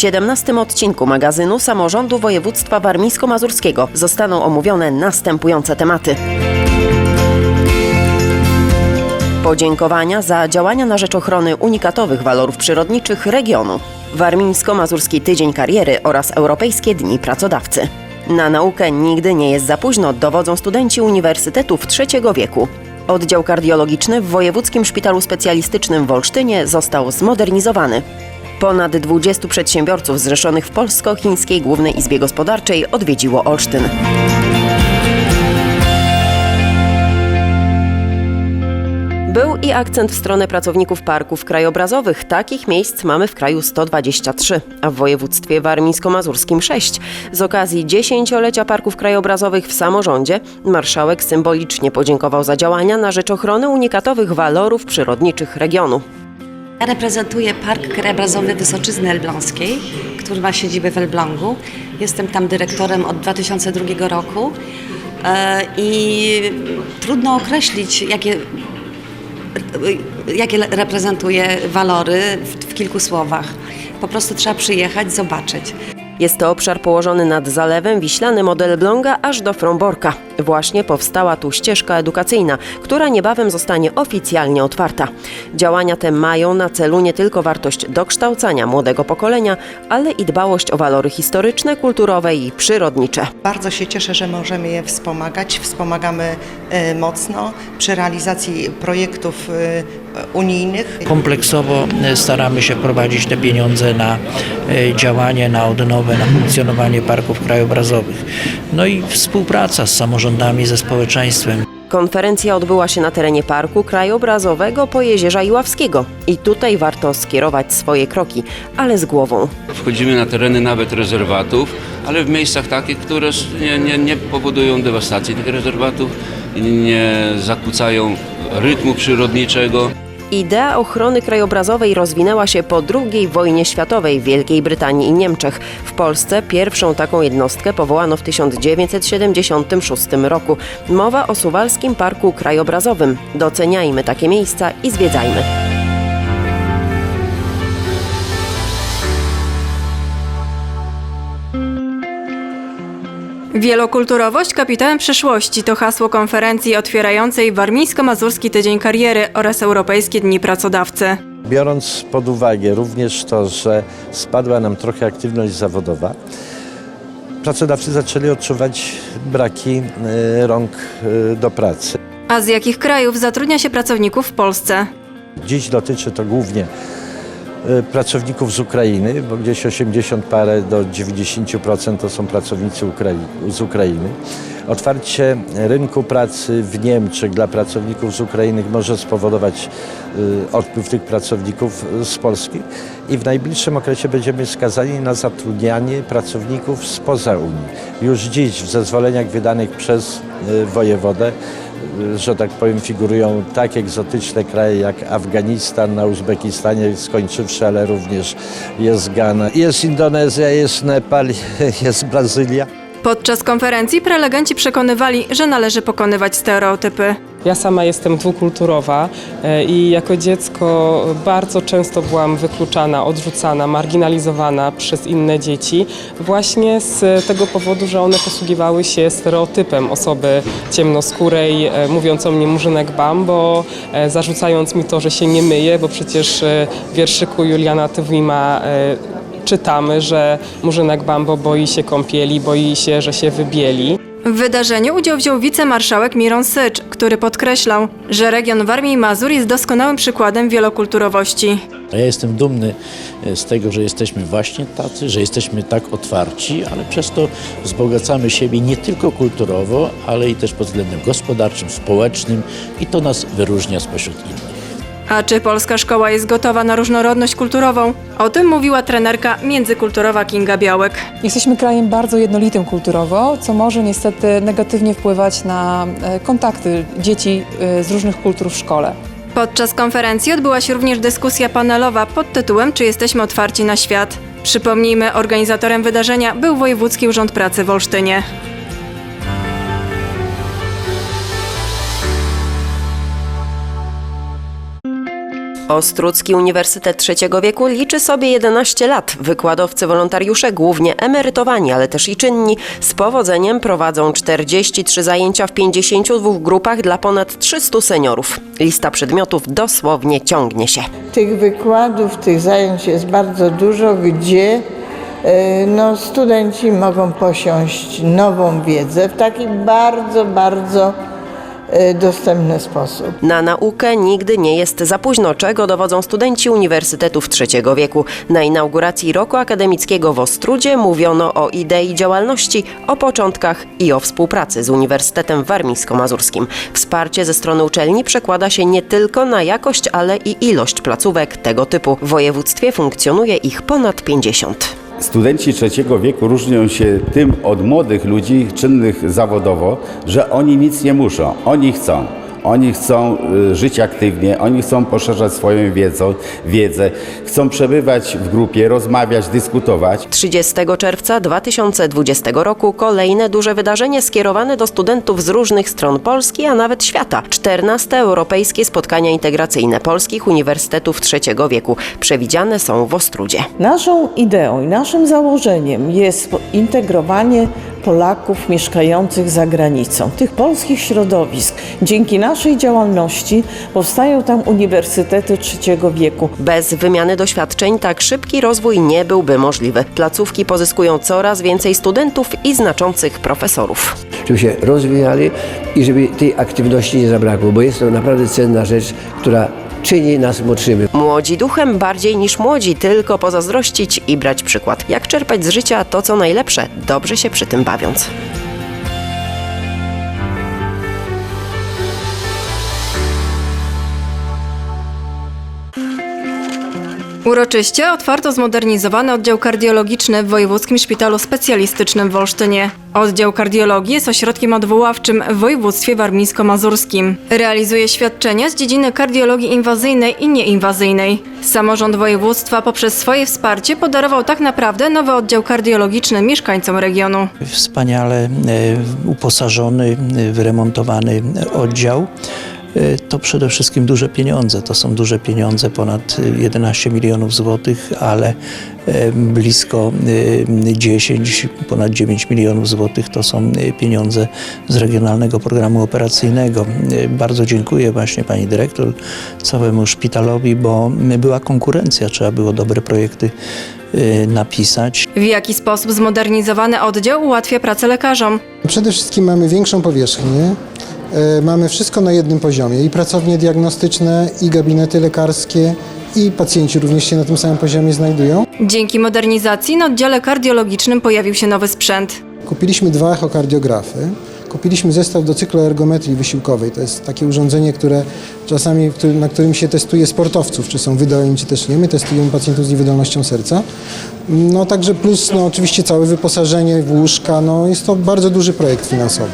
17 odcinku magazynu Samorządu Województwa Warmińsko-Mazurskiego zostaną omówione następujące tematy. Podziękowania za działania na rzecz ochrony unikatowych walorów przyrodniczych regionu. Warmińsko-Mazurski Tydzień Kariery oraz Europejskie Dni Pracodawcy. Na naukę nigdy nie jest za późno, dowodzą studenci uniwersytetów trzeciego wieku. Oddział kardiologiczny w Wojewódzkim Szpitalu Specjalistycznym w Olsztynie został zmodernizowany. Ponad 20 przedsiębiorców zrzeszonych w Polsko-Chińskiej Głównej Izbie Gospodarczej odwiedziło Olsztyn. Był i akcent w stronę pracowników parków krajobrazowych. Takich miejsc mamy w kraju 123, a w województwie warmińsko-mazurskim 6. Z okazji dziesięciolecia parków krajobrazowych w samorządzie marszałek symbolicznie podziękował za działania na rzecz ochrony unikatowych walorów przyrodniczych regionu. Ja reprezentuję Park Krajobrazowy Wysoczyzny Elbląskiej, który ma siedzibę w Elblągu. Jestem tam dyrektorem od 2002 roku E, i trudno określić, jakie, jakie reprezentuje walory w, w kilku słowach. Po prostu trzeba przyjechać, zobaczyć. Jest to obszar położony nad zalewem wiślanym od Elbląga aż do Fromborka. Właśnie powstała tu ścieżka edukacyjna, która niebawem zostanie oficjalnie otwarta. Działania te mają na celu nie tylko wartość dokształcania młodego pokolenia, ale i dbałość o walory historyczne, kulturowe i przyrodnicze. Bardzo się cieszę, że możemy je wspomagać. Wspomagamy e, mocno przy realizacji projektów e, unijnych. Kompleksowo e, staramy się prowadzić te pieniądze na działanie, na odnowę, na funkcjonowanie parków krajobrazowych. No i współpraca z samorządami, ze społeczeństwem. Konferencja odbyła się na terenie Parku Krajobrazowego Pojezierza Iławskiego. I tutaj warto skierować swoje kroki, ale z głową. Wchodzimy na tereny nawet rezerwatów, ale w miejscach takich, które nie, nie, nie powodują dewastacji tych rezerwatów, nie zakłócają rytmu przyrodniczego. Idea ochrony krajobrazowej rozwinęła się po II wojnie światowej w Wielkiej Brytanii i Niemczech. W Polsce pierwszą taką jednostkę powołano w 1976 roku. Mowa o Suwalskim Parku Krajobrazowym. Doceniajmy takie miejsca i zwiedzajmy. Wielokulturowość kapitałem przyszłości to hasło konferencji otwierającej Warmińsko-Mazurski Tydzień Kariery oraz Europejskie Dni Pracodawcy. Biorąc pod uwagę również to, że spadła nam trochę aktywność zawodowa, pracodawcy zaczęli odczuwać braki e, rąk e, do pracy. A z jakich krajów zatrudnia się pracowników w Polsce? Dziś dotyczy to głównie pracowników z Ukrainy, bo gdzieś 80 parę do 90% to są pracownicy Ukrai- z Ukrainy. Otwarcie rynku pracy w Niemczech dla pracowników z Ukrainy może spowodować e, odpływ tych pracowników z Polski i w najbliższym okresie będziemy skazani na zatrudnianie pracowników spoza Unii. Już dziś w zezwoleniach wydanych przez e, wojewodę że tak powiem, figurują tak egzotyczne kraje jak Afganistan, na Uzbekistanie skończywszy, ale również jest Ghana, jest Indonezja, jest Nepal, jest Brazylia. Podczas konferencji prelegenci przekonywali, że należy pokonywać stereotypy. Ja sama jestem dwukulturowa e, i jako dziecko bardzo często byłam wykluczana, odrzucana, marginalizowana przez inne dzieci właśnie z tego powodu, że one posługiwały się stereotypem osoby ciemnoskórej, e, mówiąc o mnie murzynek bambo, e, zarzucając mi to, że się nie myję, bo przecież w wierszyku Juliana Tywima czytamy, że murzynek bambo boi się kąpieli, boi się, że się wybieli. W wydarzeniu udział wziął wicemarszałek Miron Sycz, który podkreślał, że region Warmii i Mazur jest doskonałym przykładem wielokulturowości. Ja jestem dumny e, z tego, że jesteśmy właśnie tacy, że jesteśmy tak otwarci, ale przez to wzbogacamy siebie nie tylko kulturowo, ale i też pod względem gospodarczym, społecznym i to nas wyróżnia spośród innych. A czy polska szkoła jest gotowa na różnorodność kulturową? O tym mówiła trenerka międzykulturowa Kinga Białek. Jesteśmy krajem bardzo jednolitym kulturowo, co może niestety negatywnie wpływać na e, kontakty dzieci e, z różnych kultur w szkole. Podczas konferencji odbyła się również dyskusja panelowa pod tytułem Czy jesteśmy otwarci na świat? Przypomnijmy, organizatorem wydarzenia był Wojewódzki Urząd Pracy w Olsztynie. Ostrucki Uniwersytet Trzeciego Wieku liczy sobie 11 lat. Wykładowcy wolontariusze, głównie emerytowani, ale też i czynni, z powodzeniem prowadzą 43 zajęcia w 52 grupach dla ponad 300 seniorów. Lista przedmiotów dosłownie ciągnie się. Tych wykładów, tych zajęć jest bardzo dużo, gdzie e, no, studenci mogą posiąść nową wiedzę w taki bardzo, bardzo dostępny sposób. Na naukę nigdy nie jest za późno, czego dowodzą studenci Uniwersytetów Trzeciego Wieku. Na inauguracji roku akademickiego w Ostrudzie mówiono o idei działalności, o początkach i o współpracy z Uniwersytetem Warmińsko-Mazurskim. Wsparcie ze strony uczelni przekłada się nie tylko na jakość, ale i ilość placówek tego typu. W województwie funkcjonuje ich ponad 50. Studenci trzeciego wieku różnią się tym od młodych ludzi czynnych zawodowo, że oni nic nie muszą, oni chcą. Oni chcą y, żyć aktywnie, oni chcą poszerzać swoją wiedzą, wiedzę, chcą przebywać w grupie, rozmawiać, dyskutować. 30 czerwca 2020 roku kolejne duże wydarzenie skierowane do studentów z różnych stron Polski, a nawet świata. 14 Europejskie Spotkania Integracyjne Polskich Uniwersytetów Trzeciego Wieku. Przewidziane są w Ostrudzie. Naszą ideą i naszym założeniem jest integrowanie Polaków mieszkających za granicą, tych polskich środowisk. Dzięki naszej działalności powstają tam uniwersytety trzeciego wieku. Bez wymiany doświadczeń tak szybki rozwój nie byłby możliwy. Placówki pozyskują coraz więcej studentów i znaczących profesorów. żeby się rozwijali i żeby tej aktywności nie zabrakło, bo jest to naprawdę cenna rzecz, która czyni nas młodszymi. Młodzi duchem bardziej niż młodzi, tylko pozazdrościć i brać przykład. Jak czerpać z życia to, co najlepsze, dobrze się przy tym bawiąc. Uroczyście otwarto zmodernizowany oddział kardiologiczny w Wojewódzkim Szpitalu Specjalistycznym w Olsztynie. Oddział kardiologii jest ośrodkiem odwoławczym w województwie warmińsko-mazurskim. Realizuje świadczenia z dziedziny kardiologii inwazyjnej i nieinwazyjnej. Samorząd województwa poprzez swoje wsparcie podarował tak naprawdę nowy oddział kardiologiczny mieszkańcom regionu. Wspaniale e, uposażony, e, wyremontowany oddział. E, To przede wszystkim duże pieniądze. To są duże pieniądze, ponad e, 11 milionów złotych, ale e, blisko e, 10, ponad 9 milionów złotych to są pieniądze z Regionalnego Programu Operacyjnego. Bardzo dziękuję właśnie pani dyrektor, całemu szpitalowi, bo była konkurencja, trzeba było dobre projekty napisać. W jaki sposób zmodernizowany oddział ułatwia pracę lekarzom? Przede wszystkim mamy większą powierzchnię, mamy wszystko na jednym poziomie i pracownie diagnostyczne, i gabinety lekarskie, i pacjenci również się na tym samym poziomie znajdują. Dzięki modernizacji na oddziale kardiologicznym pojawił się nowy sprzęt. Kupiliśmy dwa echokardiografy, kupiliśmy zestaw do cykloergometrii wysiłkowej. To jest takie urządzenie, które czasami, na którym się testuje sportowców, czy są wydolni, czy też nie. My testujemy pacjentów z niewydolnością serca. No także plus no, oczywiście całe wyposażenie w łóżka. No, jest to bardzo duży projekt finansowy.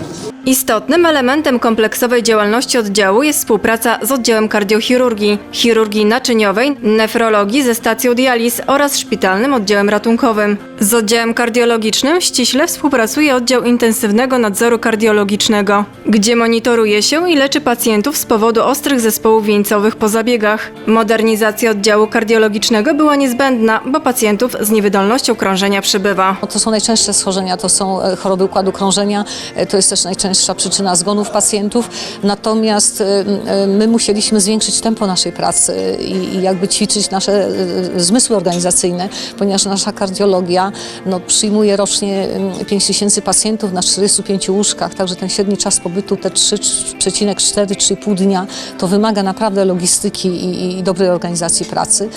Istotnym elementem kompleksowej działalności oddziału jest współpraca z oddziałem kardiochirurgii, chirurgii naczyniowej, nefrologii ze stacją dializ oraz szpitalnym oddziałem ratunkowym. Z oddziałem kardiologicznym ściśle współpracuje oddział intensywnego nadzoru kardiologicznego, gdzie monitoruje się i leczy pacjentów z powodu ostrych zespołów wieńcowych po zabiegach. Modernizacja oddziału kardiologicznego była niezbędna, bo pacjentów z niewydolnością krążenia przybywa. To są najczęstsze schorzenia, to są e, choroby układu krążenia, e, to jest też najczęstsza przyczyna zgonów pacjentów. Natomiast e, e, my musieliśmy zwiększyć tempo naszej pracy i, jakby ćwiczyć nasze e, zmysły organizacyjne, ponieważ nasza kardiologia no, przyjmuje rocznie 5 tysięcy pacjentów na 45 łóżkach, także ten średni czas pobytu, te 3,4-3,5 dnia, to wymaga naprawdę logistyki i, i dobrej organizacji pracy.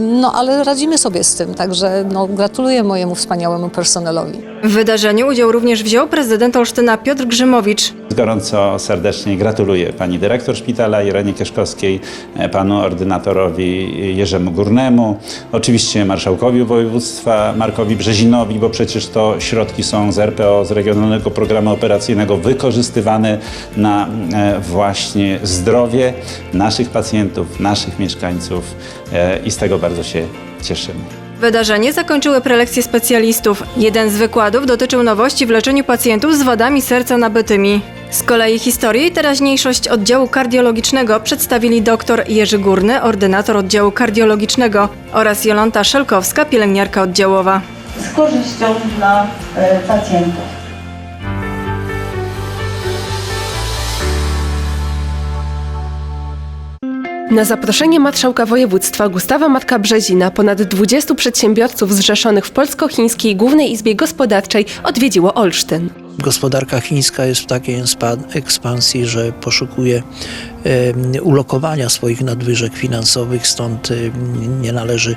No ale radzimy sobie z tym, także no, gratuluję mojemu wspaniałemu personelowi. W wydarzeniu udział również wziął prezydent Olsztyna Piotr Grzymowicz. Gorąco serdecznie gratuluję pani dyrektor szpitala Irenie Kieszkowskiej, e, panu ordynatorowi Jerzemu Górnemu, oczywiście marszałkowi województwa Markowi Brzezinowi, bo przecież to środki są z RPO, z Regionalnego Programu Operacyjnego wykorzystywane na e, właśnie zdrowie naszych pacjentów, naszych mieszkańców e, i z tego bardzo się cieszymy. Wydarzenie zakończyły prelekcje specjalistów. Jeden z wykładów dotyczył nowości w leczeniu pacjentów z wadami serca nabytymi. Z kolei historię i teraźniejszość oddziału kardiologicznego przedstawili dr Jerzy Górny, ordynator oddziału kardiologicznego oraz Jolanta Szelkowska, pielęgniarka oddziałowa. z korzyścią dla e, pacjentów. Na zaproszenie marszałka województwa Gustawa Matka Brzezina ponad 20 przedsiębiorców zrzeszonych w Polsko-Chińskiej Głównej Izbie Gospodarczej odwiedziło Olsztyn. Gospodarka chińska jest w takiej ekspa- ekspansji, że poszukuje ulokowania swoich nadwyżek finansowych, stąd nie należy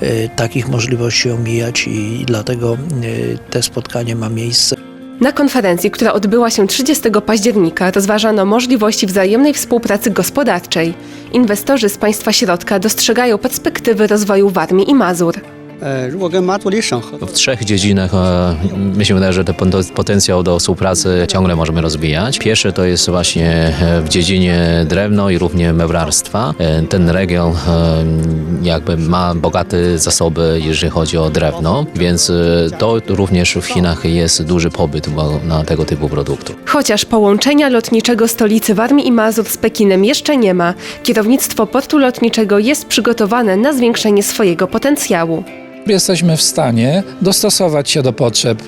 e, takich możliwości omijać i dlatego e, te spotkanie ma miejsce. Na konferencji, która odbyła się 30 października, rozważano możliwości wzajemnej współpracy gospodarczej. Inwestorzy z państwa środka dostrzegają perspektywy rozwoju Warmii i Mazur. W trzech dziedzinach e, mi się wydaje, że ten pot- potencjał do współpracy ciągle możemy rozwijać. Pierwsze to jest właśnie e, w dziedzinie drewno i równie meblarstwa. E, Ten region e, jakby ma bogate zasoby, jeżeli chodzi o drewno, więc e, to również w Chinach jest duży pobyt bo- na tego typu produkty. Chociaż połączenia lotniczego stolicy Warmii i Mazur z Pekinem jeszcze nie ma, kierownictwo portu lotniczego jest przygotowane na zwiększenie swojego potencjału. Jesteśmy w stanie dostosować się do potrzeb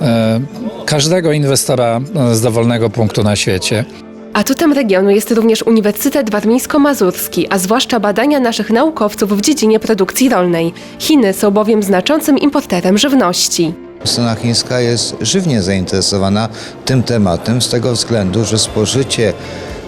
e, każdego inwestora e, z dowolnego punktu na świecie. Atutem regionu jest również Uniwersytet Warmińsko-Mazurski, a zwłaszcza badania naszych naukowców w dziedzinie produkcji rolnej. Chiny są bowiem znaczącym importerem żywności. Strona chińska jest żywnie zainteresowana tym tematem z tego względu, że spożycie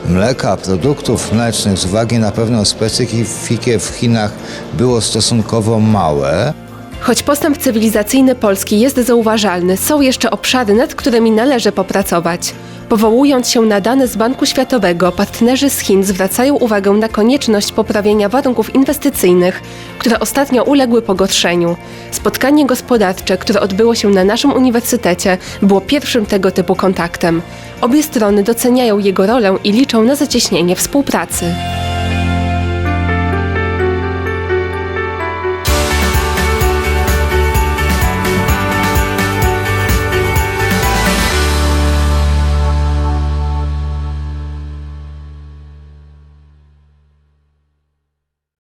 mleka, produktów mlecznych z uwagi na pewną specyfikę w Chinach było stosunkowo małe. Choć postęp cywilizacyjny Polski jest zauważalny, są jeszcze obszary, nad którymi należy popracować. Powołując się na dane z Banku Światowego, partnerzy z Chin zwracają uwagę na konieczność poprawienia warunków inwestycyjnych, które ostatnio uległy pogorszeniu. Spotkanie gospodarcze, które odbyło się na naszym uniwersytecie, było pierwszym tego typu kontaktem. Obie strony doceniają jego rolę i liczą na zacieśnienie współpracy.